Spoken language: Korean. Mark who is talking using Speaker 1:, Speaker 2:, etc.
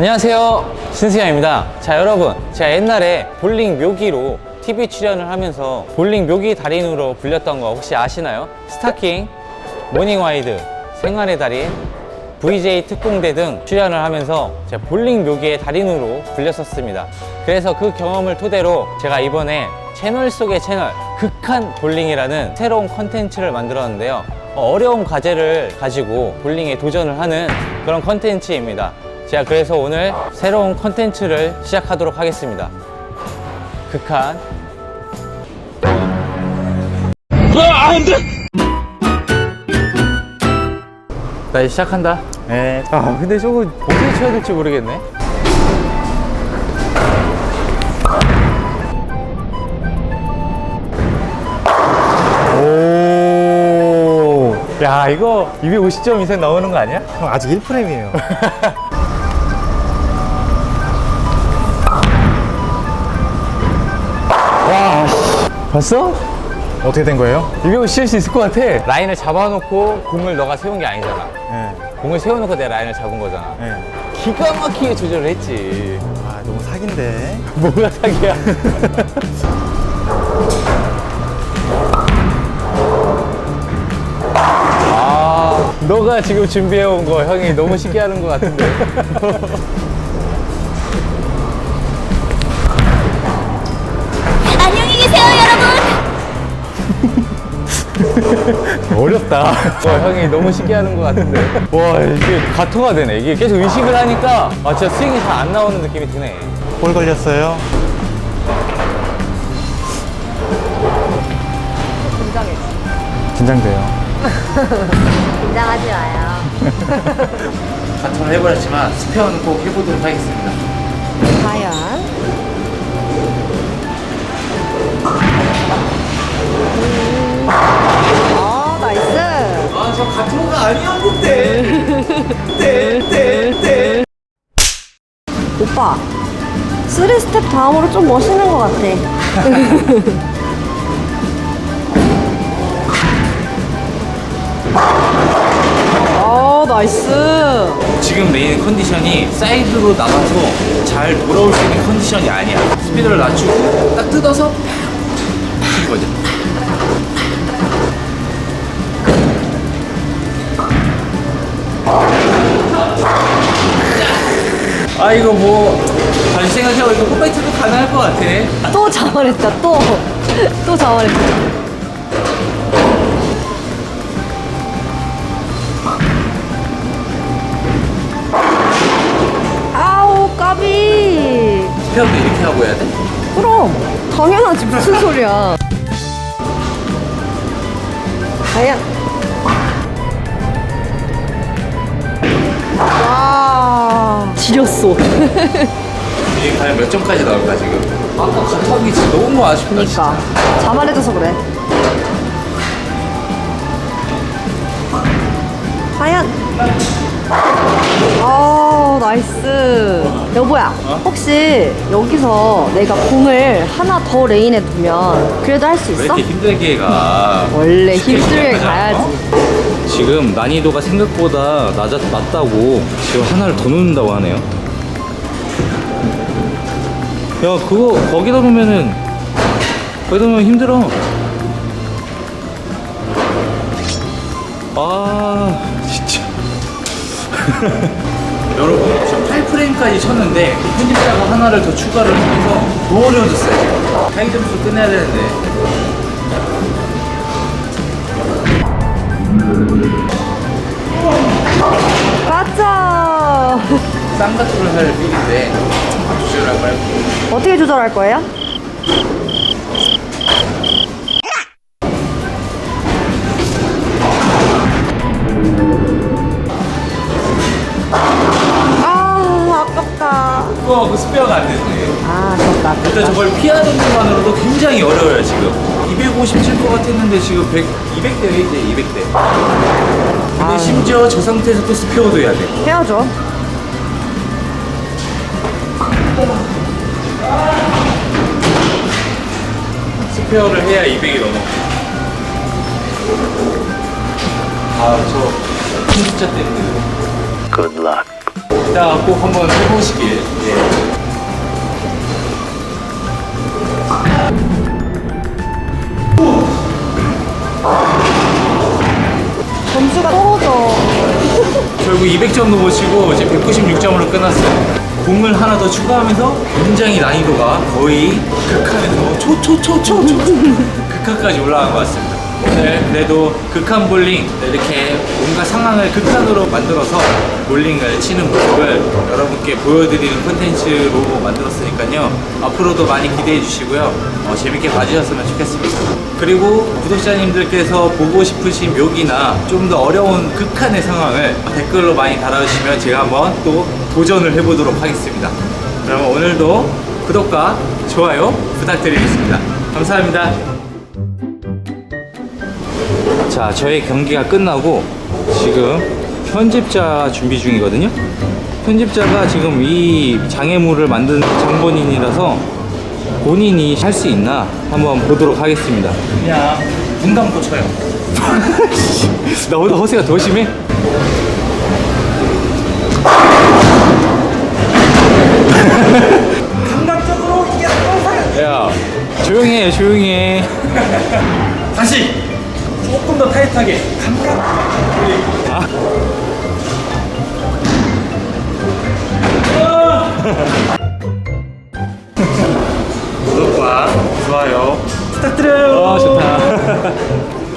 Speaker 1: 안녕하세요. 신승현입니다. 자 여러분 제가 옛날에 볼링 묘기로 TV 출연을 하면서 볼링 묘기 달인으로 불렸던 거 혹시 아시나요? 스타킹, 모닝와이드, 생활의 달인, VJ 특공대 등 출연을 하면서 제가 볼링 묘기의 달인으로 불렸었습니다. 그래서 그 경험을 토대로 제가 이번에 채널 속의 채널 극한 볼링이라는 새로운 컨텐츠를 만들었는데요. 어, 어려운 과제를 가지고 볼링에 도전을 하는 그런 컨텐츠입니다 제가 그래서 오늘 새로운 컨텐츠를 시작하도록 하겠습니다 극한 나 이제 시작한다
Speaker 2: 네.
Speaker 1: 아 근데 저거 어떻게 쳐야 될지 모르겠네
Speaker 2: 오.
Speaker 1: 야 이거 250점 이상 나오는 거 아니야?
Speaker 2: 형 아직 1프레임이에요.
Speaker 1: 봤어?
Speaker 2: 어떻게 된 거예요?
Speaker 1: 250칠수 있을 것 같아 라인을 잡아놓고 공을 너가 세운 게 아니잖아
Speaker 2: 네.
Speaker 1: 공을 세워놓고 내 라인을 잡은 거잖아
Speaker 2: 네.
Speaker 1: 기가 막히게 조절을 했지
Speaker 2: 아, 너무 사기인데.
Speaker 1: 뭐가 사기야 아 너가 지금 준비해온 거 형이 너무 쉽게 하는 것 같은데 어렵다 어, 형이 너무 쉽게 하는 것 같은데 와 이게 가토가 되네 이게 계속 의식을 하니까 아 진짜 스윙이 잘 안 나오는 느낌이 드네
Speaker 2: 볼 걸렸어요.
Speaker 3: 긴장해.
Speaker 2: 긴장돼요.
Speaker 3: 긴장하지 마요.
Speaker 1: 가토를 해버렸지만 스페어는 꼭 해보도록 하겠습니다
Speaker 3: 과연? 3스텝 다음으로 좀 멋있는 것 같아. 어, 나이스.
Speaker 1: 지금 메인 컨디션이 사이드로 나가서 잘 돌아올 수 있는 컨디션이 아니야. 스피드를 낮추고 딱 뜯어서 팍! 친 거죠. 아 이거 뭐 다시 생각해보니까 포메이트도 가능할 것 같아.
Speaker 3: 또 자원했다, 또. 또 자원했다. 아우, 까비.
Speaker 1: 스페어도 이렇게 하고 해야 돼?
Speaker 3: 그럼 당연하지 무슨 소리야 과연 와 지렸어
Speaker 1: 이게 과연 몇 점까지 나올까 지금? 아까 가타기 진짜 너무 아쉽다
Speaker 3: 그러니까 자만해져서 그래 과연 아 나이스 여보야 혹시 여기서 내가 공을 하나 더 레인에 두면 그래도 할 수
Speaker 1: 왜
Speaker 3: 있어?
Speaker 1: 이렇게 힘들게 가?
Speaker 3: 원래 힘들게 가야지
Speaker 1: 어? 지금 난이도가 생각보다 낮았, 낮다고 지금 하나를 더 넣는다고 하네요 야 그거 거기다 놓으면은 거기다 놓으면 힘들어. 아 진짜. 여러분 지금 8프레임까지 쳤는데 편집자가 하나를 더 추가를 하면서 더 어려워졌어요. 지금 하이 점수 끝내야 되는데.
Speaker 3: 가자
Speaker 1: 쌍가투를 할 필인데 한번 해볼게요.
Speaker 3: 어떻게 조절할 거예요? 아 아깝다.
Speaker 1: 우와 그 스페어가 안 됐네.
Speaker 3: 아 아깝다
Speaker 1: 일단 저걸 피하는 것만으로도 굉장히 어려워요 지금. 257것 같았는데 지금 100, 200대네 이제 200대. 근데 심지어 저 상태에서 또 스페어도 해야 돼.
Speaker 3: 해야죠
Speaker 1: 스페어를 해야 200이 넘어 아저 편집자 때문에
Speaker 4: Good luck.
Speaker 1: 이따가 꼭 한번 해보시길. 예.
Speaker 3: 점수가 떨어져.
Speaker 1: 결국 200점 넘어치고 이제 196점으로 끝났어요. 공을 하나 더 추가하면서 굉장히 난이도가 거의 극한에서 초초초초초 극한까지 올라간 것 같습니다. 오늘 그래도 극한 볼링 이렇게 뭔가 상황을 극한으로 만들어서 볼링을 치는 모습을 여러분께 보여드리는 콘텐츠로 만들었으니까요. 앞으로도 많이 기대해 주시고요. 어, 재밌게 봐주셨으면 좋겠습니다. 그리고 구독자님들께서 보고 싶으신 묘기나 좀 더 어려운 극한의 상황을 댓글로 많이 달아주시면 제가 한번 또 도전을 해보도록 하겠습니다. 그러면 오늘도 구독과 좋아요 부탁드리겠습니다. 감사합니다. 자, 저희 경기가 끝나고 지금 편집자 준비 중이거든요. 편집자가 지금 이 장애물을 만든 장본인이라서 본인이 할 수 있나 한번 보도록 하겠습니다. 그냥 눈 감고 쳐요. 나보다 허세가 더 심해? 감각적으로 야, 조용히 해, 조용히 해. 다시 조금 더 타이트하게. 감각. 구독과 좋아요. 부탁드려요. 아 좋다